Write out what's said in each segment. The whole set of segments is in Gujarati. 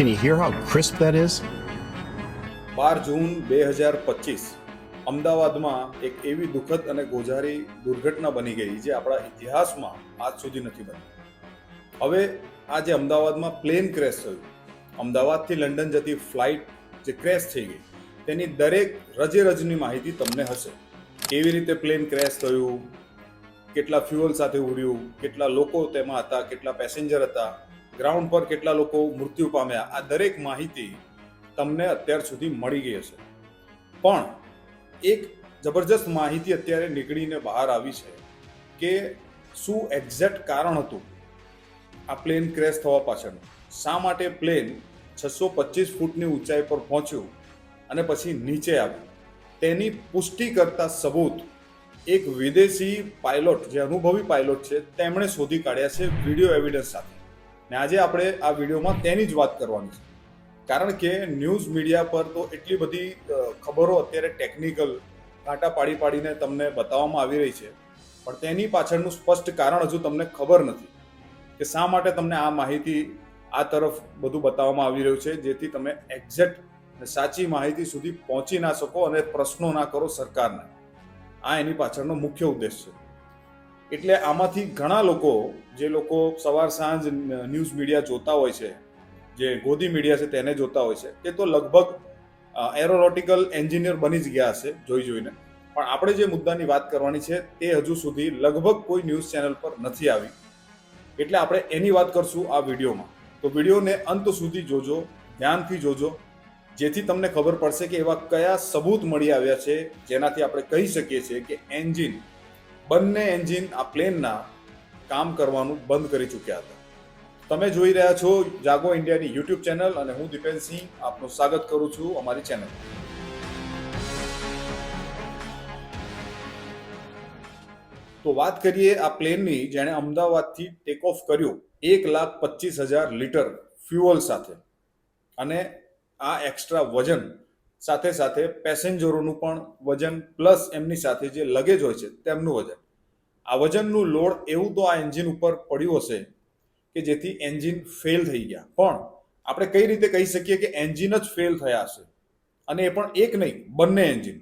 Can you hear how crisp that is? બાર જૂન બે હજાર પચીસ. અમદાવાદમાં એક એવી દુઃખદ અને ગોઝારી દુર્ઘટના બની ગઈ જે આપણા ઇતિહાસમાં આજ સુધી નથી બની. હવે આ જે અમદાવાદમાં પ્લેન ક્રેશ થયું. અમદાવાદથી લંડન જતી ફ્લાઇટ જે ક્રેશ થઈ ગઈ, તેની દરેક રજે રજની માહિતી તમને હશે. કેવી રીતે પ્લેન ક્રેશ થયું? કેટલા ફ્યુઅલ સાથે ઉડ્યું? કેટલા લોકો તેમાં હતા? કેટલા પેસેન્જર હતા? ગ્રાઉન્ડ પર કેટલા લોકો મૃત્યુ પામ્યા, આ દરેક માહિતી તમને અત્યાર સુધી મળી ગઈ હશે. પણ એક જબરજસ્ત માહિતી અત્યારે નીકળીને બહાર આવી છે કે શું એક્ઝેક્ટ કારણ હતું આ પ્લેન ક્રેશ થવા પાછળનું. શા માટે પ્લેન છસો પચીસ ફૂટની ઊંચાઈ પર પહોંચ્યું અને પછી નીચે આવ્યું? તેની પુષ્ટિ કરતા સબૂત એક વિદેશી પાયલોટ જે અનુભવી પાયલોટ છે, તેમણે શોધી કાઢ્યા છે વીડિયો એવિડન્સ સાથે. ને આજે આપણે આ વિડીયોમાં તેની જ વાત કરવાની છે. કારણ કે ન્યૂઝ મીડિયા પર તો એટલી બધી ખબરો અત્યારે ટેકનિકલ કાંટા પાડી પાડીને તમને બતાવવામાં આવી રહી છે. પણ તેની પાછળનું સ્પષ્ટ કારણ હજુ તમને ખબર નથી કે શા માટે તમને આ માહિતી આ તરફ બધું બતાવવામાં આવી રહ્યું છે, જેથી તમે એક્ઝેક્ટ સાચી માહિતી સુધી પહોંચી ના શકો અને પ્રશ્નો ના કરો સરકારને. આ એની પાછળનો મુખ્ય ઉદ્દેશ છે. એટલે આમાંથી ઘણા લોકો જે લોકો સવાર સાંજ ન્યૂઝ મીડિયા જોતા હોય છે, જે ગોદી મીડિયા છે તેને જોતા હોય છે તે તો લગભગ એરોનોટિકલ એન્જિનિયર બની જ ગયા હશે, જોઈ જોઈને. પણ આપણે જે મુદ્દાની વાત કરવાની છે, તે હજુ સુધી લગભગ કોઈ ન્યૂઝ ચેનલ પર નથી આવી. એટલે આપણે એની વાત કરશું આ વિડીયોમાં. તો વિડીયોને અંત સુધી જોજો, ધ્યાનથી જોજો, જેથી તમને ખબર પડશે કે એવા કયા સબૂત મળી આવ્યા છે, જેનાથી આપણે કહી શકીએ છીએ કે એન્જિન બંને એન્જિન આ પ્લેનના કામ કરવાનું બંધ કરી ચૂક્યા હતા. તમે જોઈ રહ્યા છો જાગો ઇન્ડિયાની યુટ્યુબ ચેનલ અને હું દીપેનસિંહ આપનું સ્વાગત કરું છું અમારી ચેનલ. તો વાત કરીએ આ પ્લેનની જેણે અમદાવાદથી ટેક ઓફ કર્યું એક લાખ પચીસ હજાર લીટર ફ્યુઅલ સાથે. અને આ એક્સ્ટ્રા વજન સાથે સાથે પેસેન્જરોનું પણ વજન પ્લસ એમની સાથે જે લગેજ હોય છે તેમનું વજન. આ વજનનું લોડ એવું તો આ એન્જિન ઉપર પડ્યું હશે કે જેથી એન્જિન ફેલ થઈ ગયા. પણ આપણે કઈ રીતે કહી શકીએ કે એન્જિન જ ફેલ થયા હશે? અને એ પણ એક નહીં, બંને એન્જિન.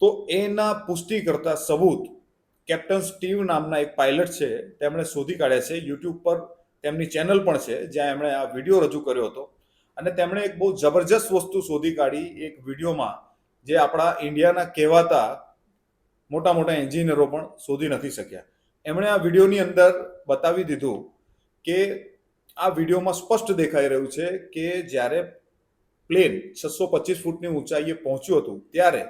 તો એના પુષ્ટિ કરતા સબૂત કેપ્ટન સ્ટીવ નામના એક પાયલટ છે, તેમણે શોધી કાઢ્યા છે, યુટ્યુબ પર તેમની ચેનલ પણ છે, જ્યાં એમણે આ વીડિયો રજૂ કર્યો હતો. અને તેમણે એક બહુ જબરજસ્ત વસ્તુ શોધી કાઢી એક વિડીયોમાં, જે આપણા ઇન્ડિયાના કહેવાતા મોટા મોટા એન્જિનિયરો પણ શોધી નથી શક્યા. એમણે આ વિડીયોની અંદર બતાવી દીધું કે આ વિડીયોમાં સ્પષ્ટ દેખાઈ રહ્યું છે કે જ્યારે પ્લેન છસો પચીસ ફૂટની ઊંચાઈએ પહોંચ્યું હતું, ત્યારે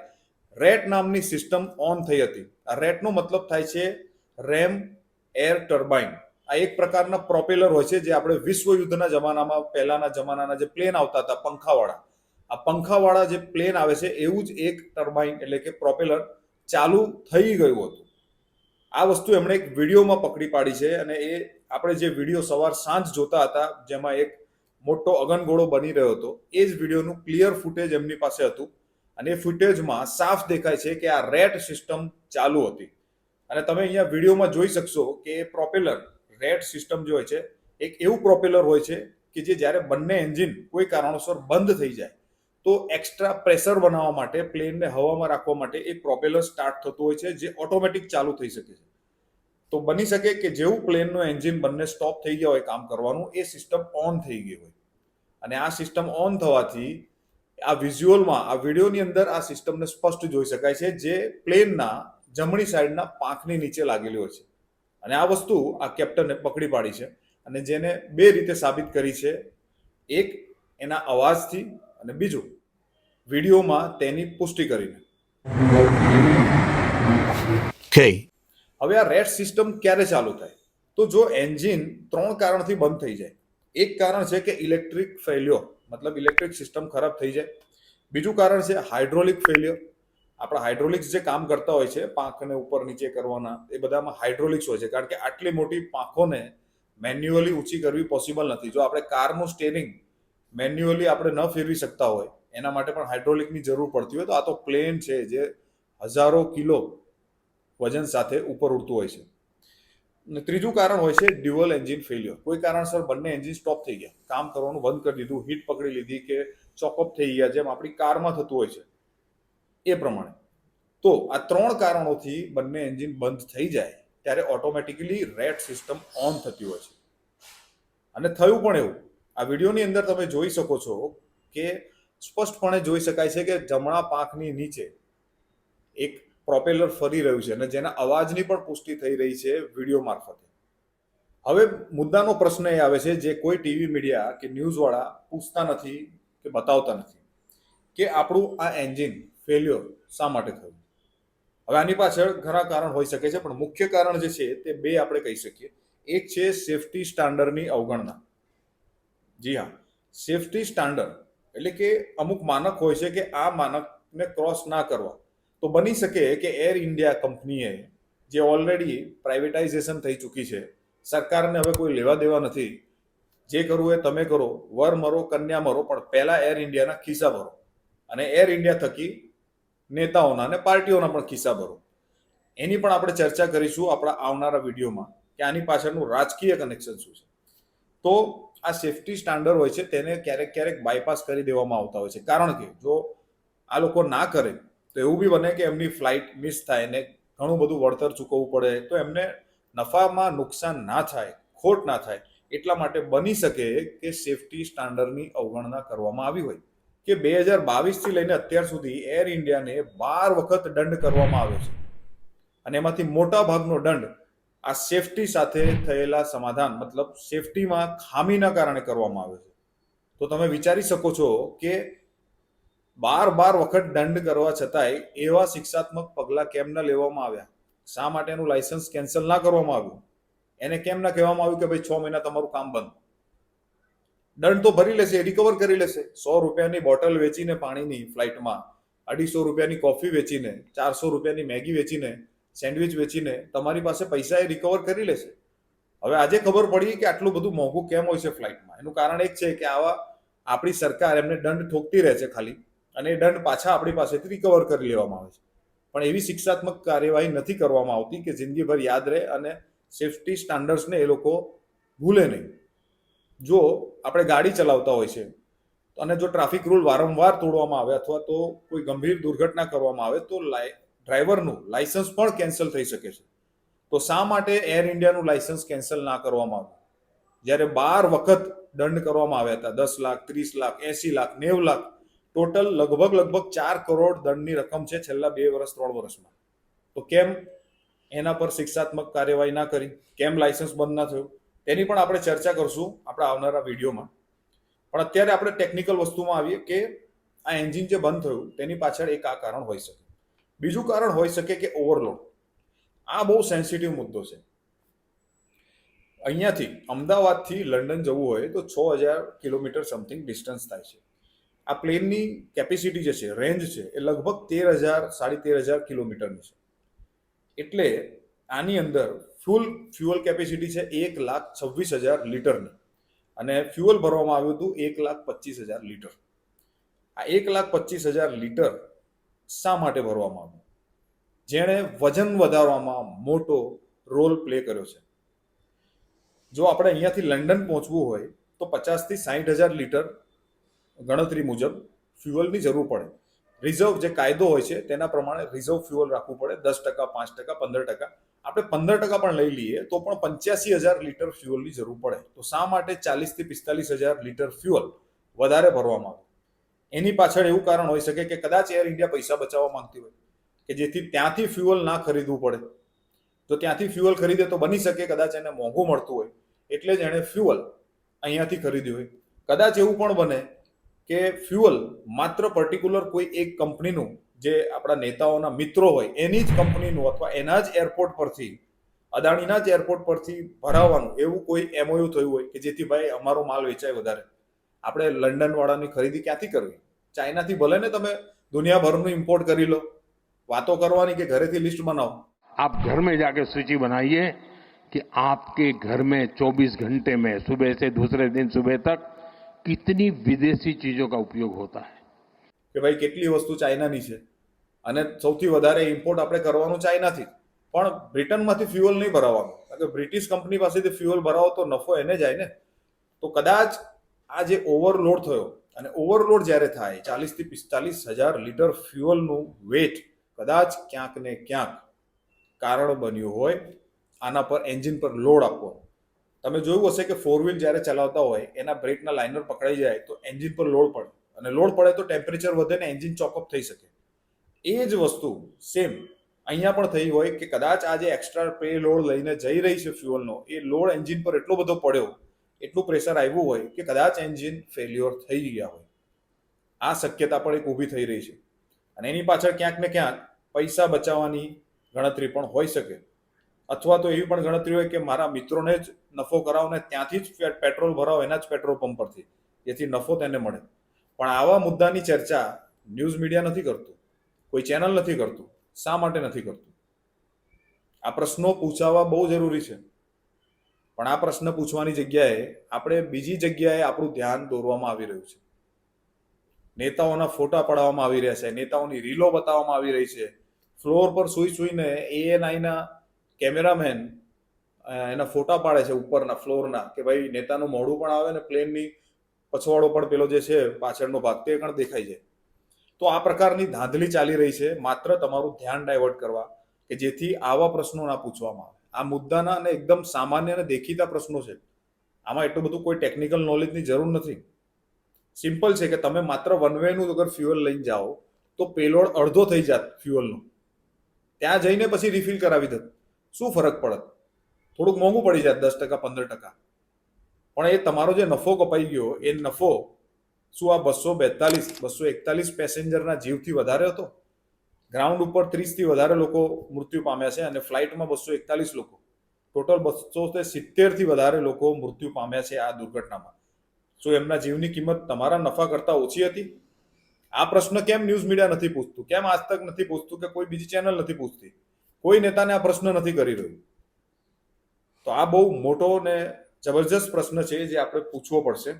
રેટ નામની સિસ્ટમ ઓન થઈ હતી. આ રેટનો મતલબ થાય છે રેમ એર ટર્બાઇન. આ એક પ્રકારના પ્રોપેલર હોય છે જે આપણે વિશ્વ યુદ્ધના જમાનામાં, પહેલાના જમાનાના જે પ્લેન આવતા હતા, પંખાવાળા. આ પંખાવાળા જે પ્લેન આવે છે, એવું જ એક ટર્બાઇન એટલે કે પ્રોપેલર ચાલુ થઈ ગયું હતું. આ વસ્તુ એમણે એક વિડીયોમાં પકડી પાડી છે અને એ આપણે જે વીડિયો સવાર સાંજ જોતા હતા, જેમાં એક મોટો અગનગોળો બની રહ્યો હતો, એ જ વિડીયોનું ક્લિયર ફૂટેજ એમની પાસે હતું અને એ ફૂટેજમાં સાફ દેખાય છે કે આ રેટ સિસ્ટમ ચાલુ હતી. અને તમે અહીંયા વિડીયોમાં જોઈ શકશો કે એ પ્રોપેલર, રેટ સિસ્ટમ જે હોય છે, એક એવું પ્રોપેલર હોય છે કે જે જ્યારે બંને એન્જિન કોઈ કારણોસર બંધ થઈ જાય તો એક્સ્ટ્રા પ્રેશર બનાવવા માટે પ્લેનને હવામાં રાખવા માટે એક પ્રોપેલર સ્ટાર્ટ થતું હોય છે, જે ઓટોમેટિક ચાલુ થઈ શકે છે. તો બની શકે કે જેવું પ્લેનનું એન્જિન બંને સ્ટોપ થઈ ગયા હોય કામ કરવાનું, એ સિસ્ટમ ઓન થઈ ગઈ હોય. અને આ સિસ્ટમ ઓન થવાથી આ વિઝ્યુઅલમાં આ વિડીયોની અંદર આ સિસ્ટમને સ્પષ્ટ જોઈ શકાય છે જે પ્લેનના જમણી સાઈડના પાંખની નીચે લાગેલી હોય છે. અને આ વસ્તુ આ કેપ્ટને પકડી પાડી છે. અને જેને બે રીતે સાબિત કરી છે. એક, એના અવાજથી અને બીજું વિડીયોમાં તેની પુષ્ટિ કરીને. હવે આ રેટ સિસ્ટમ ક્યારે ચાલુ થાય? તો જો એન્જિન ત્રણ કારણથી બંધ થઈ જાય. એક કારણ છે કે ઇલેક્ટ્રિક ફેલ્યોર મતલબ ઇલેક્ટ્રિક સિસ્ટમ ખરાબ થઈ જાય. બીજું કારણ છે હાઇડ્રોલિક ફેલ્યોર આપણા હાઇડ્રોલિક્સ જે કામ કરતા હોય છે પાંખને ઉપર નીચે કરવાના એ બધામાં હાઇડ્રોલિક્સ હોય છે. કારણ કે આટલી મોટી પાંખોને મેન્યુઅલી ઊંચી કરવી પોસિબલ નથી. જો આપણે કારનું સ્ટેરિંગ મેન્યુઅલી આપણે ન ફેરવી શકતા હોય, એના માટે પણ હાઇડ્રોલિકની જરૂર પડતી હોય, તો આ તો પ્લેન છે જે હજારો કિલો વજન સાથે ઉપર ઉડતું હોય છે. અને ત્રીજું કારણ હોય છે ડ્યુઅલ એન્જિન ફેલ્યોર કોઈ કારણસર બંને એન્જિન સ્ટોપ થઈ ગયા. કામ કરવાનું બંધ કરી દીધું, હીટ પકડી લીધી કે ચોકઅપ થઈ ગયા, જેમ આપણી કારમાં થતું હોય છે. એ પ્રમાણે. તો આ ત્રણ કારણોથી બંને એન્જિન બંધ થઈ જાય ત્યારે ઓટોમેટિકલી રેડ સિસ્ટમ ઓન થતી હોય છે. અને થયું પણ એવું. આ વિડીયોની અંદર તમે જોઈ શકો છો કે સ્પષ્ટપણે જોઈ શકાય છે કે જમણા પાંખની નીચે એક પ્રોપેલર ફરી રહ્યું છે અને જેના અવાજની પણ પુષ્ટિ થઈ રહી છે વીડિયો મારફતે. હવે મુદ્દાનો પ્રશ્ન એ આવે છે જે કોઈ ટીવી મીડિયા કે ન્યૂઝવાળા પૂછતા નથી કે બતાવતા નથી કે આપણું આ એન્જિન ફેલ્યોર શા માટે થયું? હવે આની પાછળ ઘણા કારણ હોઈ શકે છે પણ મુખ્ય કારણ જે છે તે બે આપણે કહી શકીએ. એક છે સેફટી સ્ટાન્ડર્ડની અવગણના. જી હા. સેફટી સ્ટાન્ડર્ડ એટલે કે અમુક માનક હોય છે કે આ માનકને ક્રોસ ના કરવા. તો બની શકે કે એર ઇન્ડિયા કંપનીએ જે ઓલરેડી પ્રાઇવેટાઇઝેશન થઈ ચૂકી છે, સરકારને હવે કોઈ લેવા દેવા નથી. જે કરવું એ તમે કરો, વર મરો, કન્યા મરો, પણ પહેલા એર ઇન્ડિયાના ખિસ્સા ભરો. અને એર ઇન્ડિયા થકી નેતાઓના અને પાર્ટીઓના પણ ખિસ્સા ભરો. એની પણ આપણે ચર્ચા કરીશું આપણા આવનારા વિડીયોમાં કે આની પાછળનું રાજકીય કનેક્શન શું છે. તો આ સેફટી સ્ટાન્ડર્ડ હોય છે તેને ક્યારેક ક્યારેક બાયપાસ કરી દેવામાં આવતા હોય છે. કારણ કે જો આ લોકો ના કરે, તો એવું બી બને કે એમની ફ્લાઇટ મિસ થાય ને ઘણું બધું વળતર ચૂકવવું પડે, તો એમને નફામાં નુકસાન ના થાય, ખોટ ના થાય, એટલા માટે બની શકે કે સેફટી સ્ટાન્ડર્ડની અવગણના કરવામાં આવી હોય. કે બે હજાર બાવીસથી લઈને અત્યાર સુધી એર ઇન્ડિયાને બાર વખત દંડ કરવામાં આવ્યો છે. અને એમાંથી મોટા ભાગનો દંડ આ સેફટી સાથે થયેલા સમાધાન, મતલબ સેફટીમાં ખામીના કારણે કરવામાં આવે છે. તો તમે વિચારી શકો છો કે બાર બાર વખત દંડ કરવા છતાંય એવા શિક્ષાત્મક પગલાં કેમ ન લેવામાં આવ્યા? શા માટેનું લાયસન્સ કેન્સલ ના કરવામાં આવ્યું? એને કેમ ના કહેવામાં આવ્યું કે ભાઈ છ મહિના તમારું કામ બંધ? દંડ તો ભરી લેશે રિકવર કરી લેશે. સો રૂપિયાની બોટલ વેચીને પાણીની ફ્લાઇટમાં અઢીસો રૂપિયાની કોફી વેચીને, ચારસો રૂપિયાની મેગી વેચીને સેન્ડવિચ વેચીને તમારી પાસે પૈસા એ રિકવર કરી લેશે. હવે આજે ખબર પડી કે આટલું બધું મોંઘું કેમ હોય છે ફ્લાઇટમાં? એનું કારણ એક છે કે આવા આપણી સરકાર એમને દંડ ઠોકતી રહે છે ખાલી અને એ દંડ પાછા આપણી પાસેથી રિકવર કરી લેવામાં આવે છે. પણ એવી શિક્ષાત્મક કાર્યવાહી નથી કરવામાં આવતી કે જિંદગીભર યાદ રહે અને સેફટી સ્ટાન્ડર્ડ્સને એ લોકો ભૂલે નહીં. જો આપણે ગાડી ચલાવતા હોય છે અને જો ટ્રાફિક રૂલ વારંવાર તોડવામાં આવે અથવા તો કોઈ ગંભીર દુર્ઘટના કરવામાં આવે તો લાય ડ્રાઈવરનું લાયસન્સ પણ કેન્સલ થઈ શકે છે. તો શા માટે એર ઇન્ડિયાનું લાયસન્સ કેન્સલ ના કરવામાં આવ્યું? જ્યારે બાર વખત દંડ કરવામાં આવ્યા હતા, દસ લાખ, ત્રીસ લાખ, એસી લાખ, નેવ લાખ, ટોટલ લગભગ લગભગ ચાર કરોડ દંડની રકમ છે છેલ્લા બે વર્ષ ત્રણ વર્ષમાં તો કેમ એના પર શિક્ષાત્મક કાર્યવાહી ના કરી? કેમ લાયસન્સ બંધ ના થયું? તેની પણ આપણે ચર્ચા કરશું આપણા આવનારા વિડીયોમાં. પણ અત્યારે આપણે ટેકનિકલ વસ્તુમાં આવીએ કે આ એન્જિન જે બંધ થયું, તેની પાછળ એક આ કારણ હોઈ શકે. બીજું કારણ હોઈ શકે કે ઓવરલોડ આ બહુ સેન્સિટિવ મુદ્દો છે. અહીંયાથી અમદાવાદથી લંડન જવું હોય તો છ હજાર કિલોમીટર સમથિંગ ડિસ્ટન્સ થાય છે. આ પ્લેનની કેપેસિટી જે છે રેન્જ છે, એ લગભગ તેર હજાર, સાડી તેર હજાર કિલોમીટરની છે. એટલે આની અંદર ફ્યુલ ફ્યુઅલ કેપેસિટી છે એક લાખ છવ્વીસ હજાર લીટરની. અને ફ્યુઅલ ભરવામાં આવ્યું હતું એક લાખ પચીસ હજાર લીટર. આ એક લાખ પચીસ હજાર લીટર શા માટે ભરવામાં આવ્યું? જેણે વજન વધારવામાં મોટો રોલ પ્લે કર્યો છે. જો આપણે અહીંયાથી લંડન પહોંચવું હોય, તો પચાસથી સાહીઠ હજાર લીટર ગણતરી મુજબ ફ્યુઅલની જરૂર પડે. રિઝર્વ જે કાયદો હોય છે, તેના પ્રમાણે રિઝર્વ ફ્યુઅલ રાખવું પડે. દસ ટકા, પાંચ ટકા, પંદર ટકા. આપણે પંદર ટકા પણ લઈ લઈએ, તો પણ પંચ્યાસી હજાર લીટર ફ્યુઅલની જરૂર પડે. તો શા માટે ચાલીસથી પિસ્તાલીસ હજાર લીટર ફ્યુઅલ વધારે ભરવામાં આવે? એની પાછળ એવું કારણ હોઈ શકે કે કદાચ એર ઇન્ડિયા પૈસા બચાવવા માંગતી હોય, કે જેથી ત્યાંથી ફ્યુઅલ ના ખરીદવું પડે. તો ત્યાંથી ફ્યુઅલ ખરીદે તો બની શકે, કદાચ એને મોંઘું મળતું હોય, એટલે જ એણે ફ્યુઅલ અહીંયાથી ખરીદ્યું હોય. કદાચ એવું પણ બને કે ફ્યુઅલ માત્ર પર્ટિક્યુલર કોઈ એક કંપનીનું, જે આપણા નેતાઓના મિત્રો હોય, એની જ કંપનીનું અથવા એના જ એરપોર્ટ પરથી, અદાણીના જ એરપોર્ટ પરથી ભરાવવાનું એવું કોઈ એમઓયુ થયું હોય કે જેથી ભાઈ અમારો માલ વેચાય વધારે. આપણે લંડન વાળાની ખરીદી ક્યાંથી કરવી ચાઇનાથી ભલે ને તમે દુનિયાભરનું ઇમ્પોર્ટ કરી લો વાતો કરવાની કે ઘરેથી લિસ્ટ બનાવો आप घर में जाके सूची बनाइए कि आपके घर में 24 घंटे में सुबह से दूसरे दिन सुबह तक कितनी विदेशी चीजों का उपयोग होता है કે ભાઈ કેટલી વસ્તુ ચાઇનાની છે અને સૌથી વધારે ઇમ્પોર્ટ આપણે કરવાનું ચાઇનાથી જ. પણ બ્રિટનમાંથી ફ્યુઅલ નહીં ભરાવાનું કારણ કે બ્રિટિશ કંપની પાસેથી ફ્યુઅલ ભરાવો તો નફો એને જાય ને તો કદાચ આ જે ઓવરલોડ થયો અને ઓવરલોડ જ્યારે થાય, ચાલીસથી પિસ્તાલીસ હજાર લીટર ફ્યુઅલનું વેટ કદાચ ક્યાંક ને ક્યાંક કારણ બન્યું હોય, આના પર એન્જિન પર લોડ આપવો. તમે જોયું હશે કે ફોર વ્હીલ જ્યારે ચલાવતા હોય, એના બ્રેકના લાઇનર પકડાઈ જાય તો એન્જિન પર લોડ પડે. અને લોડ પડે તો ટેમ્પરેચર વધે ને એન્જિન ચોકઅપ થઈ શકે. એ જ વસ્તુ સેમ અહીંયા પણ થઈ હોય કે કદાચ આ જે એક્સ્ટ્રા પે લોડ લઈને જઈ રહી છે ફ્યુઅલનો એ લોડ એન્જિન પર એટલો બધો પડ્યો એટલું પ્રેશર આવ્યું હોય કે કદાચ એન્જિન ફેલ્યોર થઈ ગયા હોય. આ શક્યતા પણ એક ઊભી થઈ રહી છે. અને એની પાછળ ક્યાંક ને ક્યાંક પૈસા બચાવવાની ગણતરી પણ હોઈ શકે. અથવા તો એવી પણ ગણતરી હોય કે મારા મિત્રોને જ નફો કરાવો ને ત્યાંથી જ પેટ્રોલ ભરાવો, એના જ પેટ્રોલ પંપ પરથી, જેથી નફો તેને મળે. પણ આવા મુદ્દાની ચર્ચા ન્યૂઝ મીડિયા નથી કરતું. કોઈ ચેનલ નથી કરતું. શા માટે નથી કરતું? આ પ્રશ્નો પૂછાવા બહુ જરૂરી છે. પણ આ પ્રશ્ન પૂછવાની જગ્યાએ આપણે બીજી જગ્યાએ આપણું ધ્યાન દોરવામાં આવી રહ્યું છે. નેતાઓના ફોટા પડાવવામાં આવી રહ્યા છે, નેતાઓની રીલો બતાવવામાં આવી રહી છે. ફ્લોર પર સુઈ સુઈને એએનઆઈના કેમેરામેન એના ફોટા પાડે છે ઉપરના, ફ્લોરના, કે ભાઈ નેતાનું મોઢું પણ આવે ને પ્લેનની પછવાડો પણ પેલો જે છે પાછળનો ભાગ તે પણ દેખાય છે. તો આ પ્રકારની ધાંધલી ચાલી રહી છે, માત્ર તમારું ધ્યાન ડાયવર્ટ કરવા કે જેથી આવા પ્રશ્નો ના પૂછવામાં આવે. આ મુદ્દાના અને એકદમ સામાન્ય અને દેખીતા પ્રશ્નો છે. આમાં એટલું બધું કોઈ ટેકનિકલ નોલેજની જરૂર નથી. સિમ્પલ છે કે તમે માત્ર વન વેનું અગર ફ્યુઅલ લઈને જાઓ, તો પેલોડ અડધો થઈ જાત ફ્યુઅલનો ત્યાં જઈને પછી રિફિલ કરાવી દત શું ફરક પડત થોડુંક મોંઘું પડી જાત, દસ ટકા, પંદર ટકા. પણ એ તમારો જે નફો કપાઈ ગયો, એ નફો શું આ બસો બેતાલીસ, બસો એકતાલીસ પેસેન્જરના જીવથી વધારે હતો? ગ્રાઉન્ડ ઉપર ત્રીસથી વધારે લોકો મૃત્યુ પામ્યા છે અને ફ્લાઇટમાં બસો એકતાલીસ લોકો. ટોટલ બસો સિત્તેરથી વધારે લોકો મૃત્યુ પામ્યા છે આ દુર્ઘટનામાં. શું એમના જીવની કિંમત તમારા નફા કરતાં ઓછી હતી? આ પ્રશ્ન કેમ ન્યૂઝ મીડિયા નથી પૂછતું? કેમ આજ તક નથી પૂછતું કે કોઈ બીજી ચેનલ નથી પૂછતી? કોઈ નેતાને આ પ્રશ્ન નથી કરી રહ્યું? તો આ બહુ મોટો ને જબરજસ્ત પ્રશ્ન છે જે આપણે પૂછવો પડશે.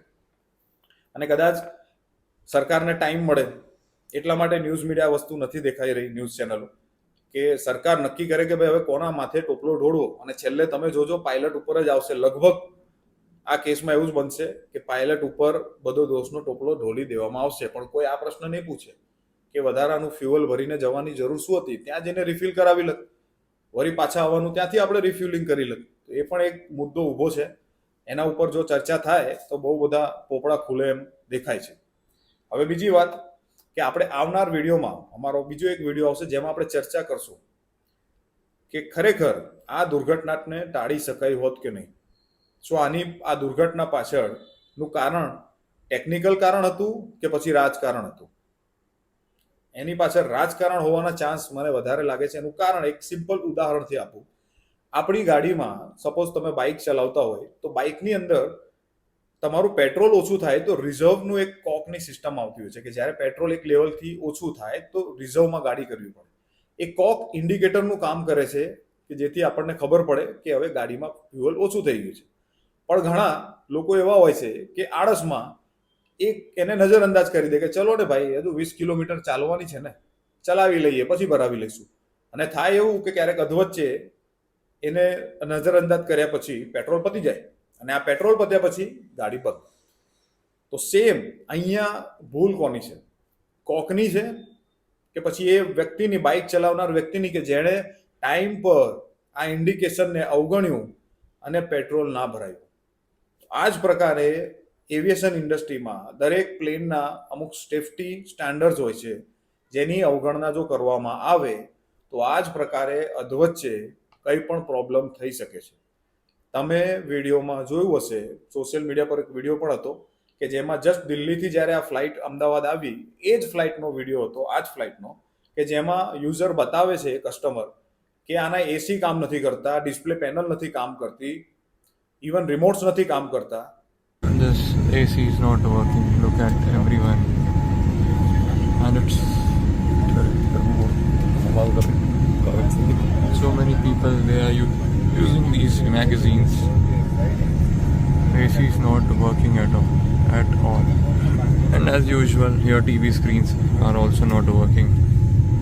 અને કદાચ સરકારને ટાઈમ મળે એટલા માટે ન્યૂઝ મીડિયા વસ્તુ નથી દેખાઈ રહી ન્યૂઝ ચેનલો. કે સરકાર નક્કી કરે કે ભાઈ હવે કોના માથે ટોપલો ઢોળવો? અને છેલ્લે તમે જોજો પાયલટ ઉપર જ આવશે. લગભગ આ કેસમાં એવું જ બનશે કે પાયલટ ઉપર બધો દોષનો ટોપલો ઢોળી દેવામાં આવશે. પણ કોઈ આ પ્રશ્ન નહીં પૂછે કે વધારાનું ફ્યુઅલ ભરીને જવાની જરૂર શું હતી? ત્યાં જઈને રિફિલ કરાવી લત. વરી પાછા આવવાનું, ત્યાંથી આપણે રિફ્યુલિંગ કરી લત. તો એ પણ એક મુદ્દો ઊભો છે. એના ઉપર જો ચર્ચા થાય, તો બહુ બધા પોપડા ખુલે એમ દેખાય છે. હવે બીજી વાત કે આપણે આવનાર વિડીયોમાં અમારો બીજો એક વીડિયો આવશે જેમાં આપણે ચર્ચા કરશું કે ખરેખર આ દુર્ઘટનાને ટાળી શકાય હોત કે નહીં. શું આની, આ દુર્ઘટના પાછળનું કારણ ટેકનિકલ કારણ હતું કે પછી રાજકારણ હતું? એની પાછળ રાજકારણ હોવાના ચાન્સ મને વધારે લાગે છે. એનું કારણ એક સિમ્પલ ઉદાહરણથી આપું. આપણી ગાડીમાં સપોઝ તમે બાઇક ચલાવતા હોય, તો બાઇકની અંદર તમારું પેટ્રોલ ઓછું થાય તો રિઝર્વનું એક કોકની સિસ્ટમ આવતી હોય છે કે જ્યારે પેટ્રોલ એક લેવલથી ઓછું થાય તો રિઝર્વમાં ગાડી કરવી પડે. એ કોક ઇન્ડિકેટરનું કામ કરે છે કે જેથી આપણને ખબર પડે કે હવે ગાડીમાં ફ્યુઅલ ઓછું થઈ ગયું છે. પણ ઘણા લોકો એવા હોય છે કે આળસમાં એક એને નજરઅંદાજ કરી દે કે ચલો ને ભાઈ, હજુ વીસ કિલોમીટર ચાલવાની છે ને, ચલાવી લઈએ, પછી ભરાવી લઈશું. અને થાય એવું કે ક્યારેક અધવચ્ચે એને નજરઅંદાજ કર્યા પછી પેટ્રોલ પતી જાય. અને આ પેટ્રોલ પત્યા પછી ગાડી પગ. તો સેમ અહીંયા ભૂલ કોની છે? કોકની છે કે પછી એ વ્યક્તિની બાઇક ચલાવનાર વ્યક્તિની કે જેણે ટાઈમ પર આ ઇન્ડિકેશનને અવગણ્યું અને પેટ્રોલ ના ભરાયું. આ જ પ્રકારે એવિએશન ઇન્ડસ્ટ્રીમાં દરેક પ્લેનના અમુક સેફટી સ્ટાન્ડર્ડ્સ હોય છે, જેની અવગણના જો કરવામાં આવે, તો આ જ પ્રકારે અધવચ્ચે કંઈ પણ પ્રોબ્લેમ થઈ શકે છે. તમે વિડીયોમાં જોયું હશે સોશિયલ મીડિયા પર એક વીડિયો પણ હતો કે જેમાં જસ્ટ દિલ્હીથી જ્યારે આ ફ્લાઇટ અમદાવાદ આવી એ જ ફ્લાઇટનો વીડિયો હતો આ જ ફ્લાઇટનો કે જેમાં યુઝર બતાવે છે કસ્ટમર કે આના એસી કામ નથી કરતા ડિસ્પ્લે પેનલ નથી કામ કરતી ઇવન રિમોટ્સ નથી કામ કરતા This AC is not working. Look at everyone. And it's so many people they are u- using these magazines. AC is not working at all. At all. And as usual, your TV screens are also not working.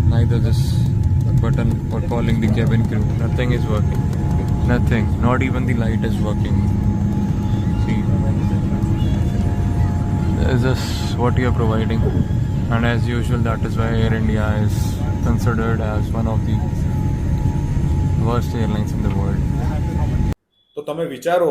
Neither this button for calling the cabin crew. Nothing is working. Nothing. Not even the light is working. See, this is what you are providing, and as usual, that is why Air India is considered as one of the worst airlines in the world. તો તમે વિચારો,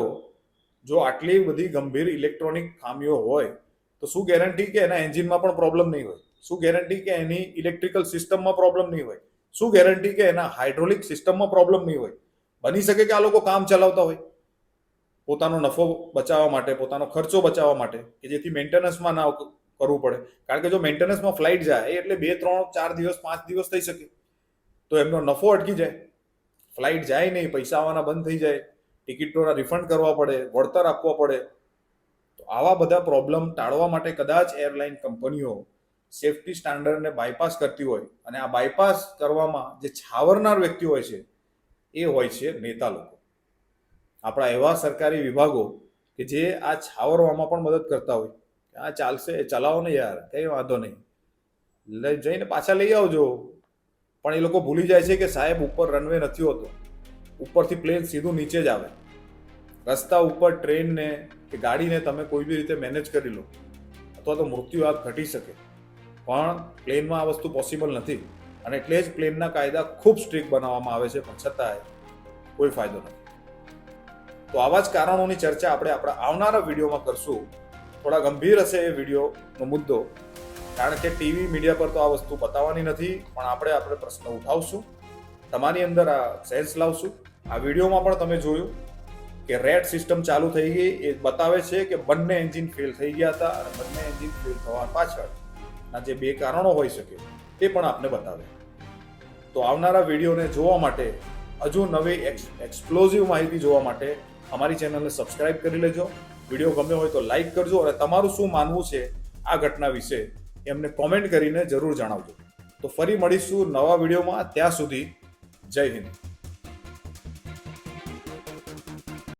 જો આટલી બધી ગંભીર ઇલેક્ટ્રોનિક ખામીઓ હોય, તો શું ગેરંટી કે એના એન્જિનમાં પણ પ્રોબ્લેમ નહીં હોય? શું ગેરંટી કે એની ઇલેક્ટ્રિકલ સિસ્ટમમાં પ્રોબ્લેમ નહીં હોય? શું ગેરંટી કે એના હાઇડ્રોલિક સિસ્ટમમાં પ્રોબ્લેમ નહીં હોય? બની શકે કે આ લોકો કામ ચલાવતા હોય? પોતાનો નફો બચાવવા માટે, પોતાનો ખર્ચો બચાવવા માટે, કે જેથી મેન્ટેનન્સમાં ના કરવું પડે. કારણ કે જો મેન્ટેનન્સમાં ફ્લાઇટ જાય, એટલે બે, ત્રણ, ચાર દિવસ, પાંચ દિવસ થઈ શકે. તો એમનો નફો અટકી જાય. ફ્લાઇટ જાય નહીં, પૈસા આવવાના બંધ થઈ જાય, ટિકિટોના રિફંડ કરવા પડે, વળતર આપવા પડે. તો આવા બધા પ્રોબ્લેમ ટાળવા માટે કદાચ એરલાઇન કંપનીઓ સેફટી સ્ટાન્ડર્ડને બાયપાસ કરતી હોય અને આ બાયપાસ કરવામાં જે છાવરનાર વ્યક્તિ હોય છે, એ હોય છે નેતા લોકો. આપણા એવા સરકારી વિભાગો કે જે આ છાવરવામાં પણ મદદ કરતા હોય આ ચાલશે, ચલાવો ને યાર, કંઈ વાંધો નહીં. જઈને પાછા લઈ આવજો. પણ એ લોકો ભૂલી જાય છે કે સાહેબ ઉપર રનવે નથી હોતો. ઉપરથી પ્લેન સીધું નીચે જ આવે. રસ્તા ઉપર ટ્રેનને કે ગાડીને તમે કોઈ બી રીતે મેનેજ કરી લો, અથવા તો મૃત્યુ આગ ઘટી શકે. પણ પ્લેનમાં આ વસ્તુ પોસિબલ નથી. અને એટલે જ પ્લેનના કાયદા ખૂબ સ્ટ્રિક્ટ બનાવવામાં આવે છે, પણ છતાંય કોઈ ફાયદો નથી. તો આવા જ કારણોની ચર્ચા આપણે આપણા આવનારા વિડીયોમાં કરશું. થોડા ગંભીર હશે એ વિડીયોનો મુદ્દો. કારણ કે ટીવી મીડિયા પર તો આ વસ્તુ બતાવવાની નથી, પણ આપણે આપણે પ્રશ્ન ઉઠાવશું. તમારી અંદર આ સેન્સ લાવશું. આ વિડીયોમાં પણ તમે જોયું કે રેડ સિસ્ટમ ચાલુ થઈ ગઈ. એ બતાવે છે કે બંને એન્જિન ફેલ થઈ ગયા હતા અને બંને એન્જિન ફેલ થવા પાછળ ના જે બે કારણો હોઈ શકે તે પણ આપને બતાવે. તો આવનારા વિડીયોને જોવા માટે, હજુ નવી એક્સપ્લોઝિવ માહિતી જોવા માટે અમારી ચેનલને સબસ્ક્રાઇબ કરી લેજો. વીડિયો ગમ્યો હોય તો લાઈક કરજો અને તમારું શું માનવું છે આ ઘટના વિશે એમને કોમેન્ટ કરીને જરૂર જણાવજો. તો ફરી મળીશું નવા વિડીયોમાં. ત્યાં સુધી જય હિન્દ.